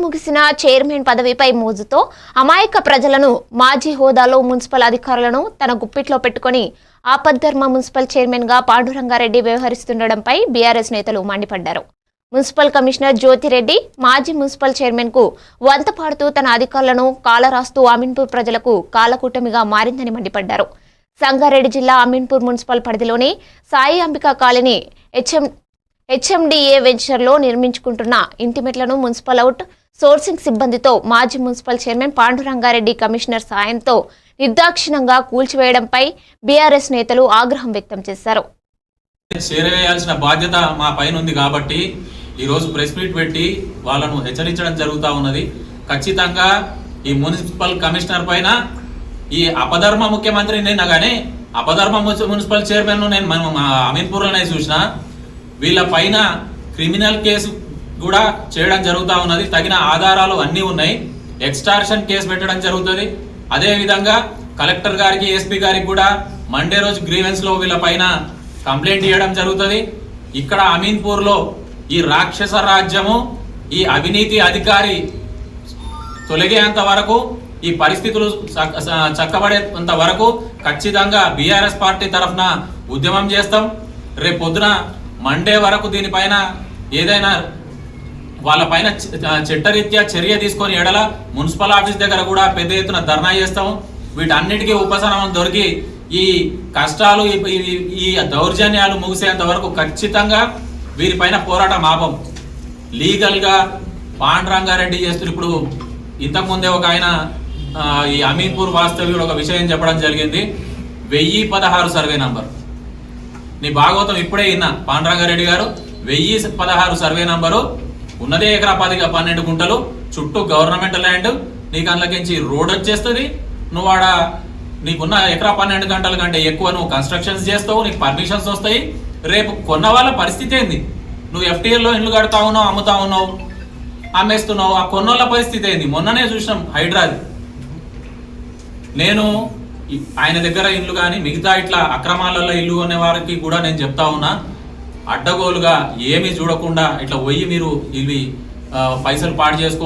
ముగిసిన చైర్మన్ పదవిపై మోజుతో అమాయక ప్రజలను మాజీ హోదాలో మున్సిపల్ అధికారులను తన గుప్పిట్లో పెట్టుకొని ఆపద్ధర్మ మున్సిపల్ చైర్మన్గా పాండురంగారెడ్డి వ్యవహరిస్తుండడంపై బీఆర్ఎస్ నేతలు మండిపడ్డారు. మున్సిపల్ కమిషనర్ జ్యోతిరెడ్డి మాజీ మున్సిపల్ చైర్మన్కు వంత పాడుతూ తన అధికారులను కాలరాస్తూ అమీన్పూర్ ప్రజలకు కాలకూటమిగా మారిందని మండిపడ్డారు. సంగారెడ్డి జిల్లా అమీన్పూర్ మున్సిపల్ పరిధిలోని Sai Ambika colony HM HMDA వెంచర్లో నిర్మించుకుంటున్న ఇంటిమెట్లను మున్సిపల్ అవుట్ సోర్సింగ్ సిబ్బందితో మాజీ మున్సిపల్ చైర్మన్ పాండురంగారెడ్డి కమిషనర్ సాయంతో నిర్దాక్షిణంగా కూల్చివేయడంపై బీఆర్ఎస్ నేతలు ఆగ్రహం వ్యక్తం చేశారు. చేరవేయాల్సిన బాధ్యత మా పైన ఉంది కాబట్టి ఈరోజు ప్రెస్ మీట్ పెట్టి వాళ్ళను హెచ్చరించడం జరుగుతూ ఉన్నది. ఖచ్చితంగా ఈ మున్సిపల్ కమిషనర్ పైన ఈ అపధర్మ ముఖ్యమంత్రి నిన్న కానీ అపధర్మ మున్సిపల్ చైర్మన్ నేను మనం మా అమీన్పూర్లోనే చూసిన వీళ్ళ పైన క్రిమినల్ కేసు కూడా చేయడం జరుగుతూ ఉన్నది. తగిన ఆధారాలు అన్నీ ఉన్నాయి. ఎక్స్టార్షన్ కేసు పెట్టడం జరుగుతుంది. అదేవిధంగా కలెక్టర్ గారికి ఎస్పీ గారికి కూడా మండే రోజు గ్రీవెన్స్లో వీళ్ళ పైన కంప్లైంట్ ఇవ్వడం జరుగుతుంది. ఇక్కడ అమీన్పూర్లో ఈ రాక్షస రాజ్యము ఈ అవినీతి అధికారి తొలగేంత వరకు ఈ పరిస్థితులు చక్కబడేంత వరకు ఖచ్చితంగా బీఆర్ఎస్ పార్టీ తరఫున ఉద్యమం చేస్తాం. రేపు పొద్దున మండే వరకు దీనిపైన ఏదైనా వాళ్ళ పైన చట్టరీత్యా చర్య తీసుకొని ఎడల మున్సిపల్ ఆఫీస్ దగ్గర కూడా పెద్ద ఎత్తున ధర్నా చేస్తాం వీటన్నిటికీ ఉపశమనం దొరికి ఈ కష్టాలు ఈ- ఈ- దౌర్జన్యాలు ముగిసేంత వరకు ఖచ్చితంగా వీరిపైన పోరాటం ఆపం. లీగల్గా పాండురంగారెడ్డి చేస్తున్న ఇప్పుడు ఇంతకుముందే ఒక ఆయన ఈ అమీన్పూర్ వాస్తవ్యుడు ఒక విషయం చెప్పడం జరిగింది. వెయ్యి పదహారు సర్వే నంబర్. నీ భాగవతం ఇప్పుడే విన్నా. పాండురంగారెడ్డి గారు వెయ్యి పదహారు సర్వే నంబరు ఉన్నదే ఎకరా పదిగా పన్నెండు గుంటలు చుట్టూ గవర్నమెంట్ ల్యాండ్ నీకు అందులోకించి రోడ్ వచ్చేస్తుంది. నువ్వు ఆడ నీకున్న ఎకరా పన్నెండు గంటల కంటే ఎక్కువ నువ్వు కన్స్ట్రక్షన్స్ చేస్తావు నీకు పర్మిషన్స్ వస్తాయి. రేపు కొన్న వాళ్ళ పరిస్థితి ఏంది? నువ్వు ఎఫ్టీఎల్లో ఇల్లు కడతా ఉన్నావు అమ్ముతా ఉన్నావు అమ్మేస్తున్నావు ఆ కొన్నోళ్ళ పరిస్థితి ఏంది? మొన్ననే చూసినాం హైడ్రాది. నేను ఆయన దగ్గర ఇల్లు కానీ మిగతా ఇట్లా అక్రమాలలో ఇల్లు అనే వారికి కూడా నేను చెప్తా ఉన్నా అడ్డగోలుగా ఏమీ చూడకుండా ఇట్లా పోయి మీరు ఇవి పైసలు పాడు చేసుకో